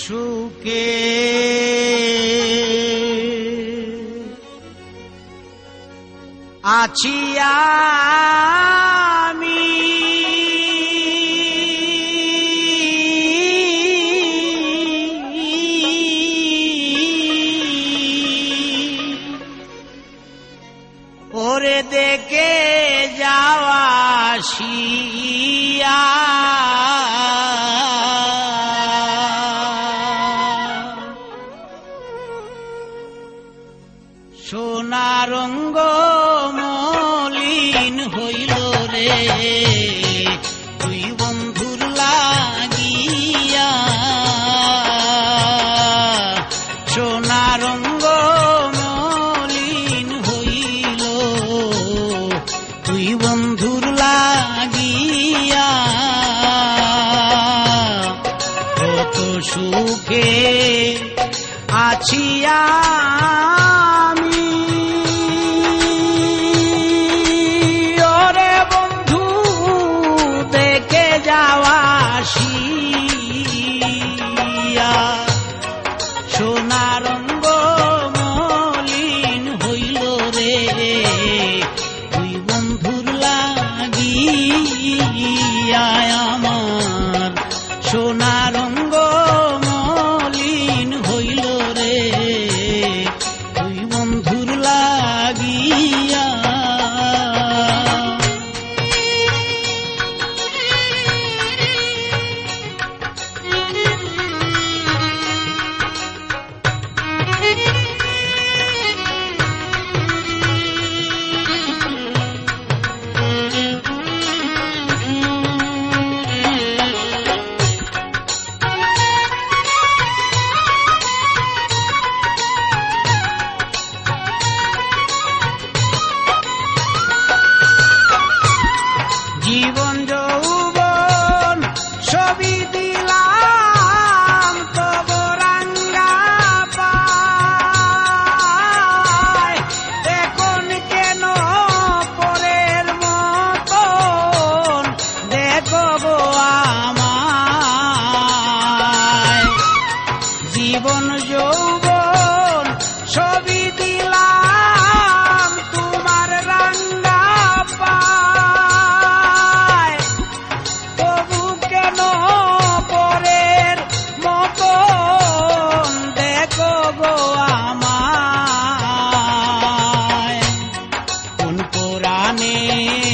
সুখে। আছি আমি। ওরে দেখে যাওয়া শিয়া সোনারঙ্গ মলিন হইল রে। তুই বন্ধুর লাগিয়া সোনারঙ্গ মলিন হইল। তুই বন্ধুর লাগিয়া কত সুখে আছি তুই বন্ধুর লাগিয়া আমার जाने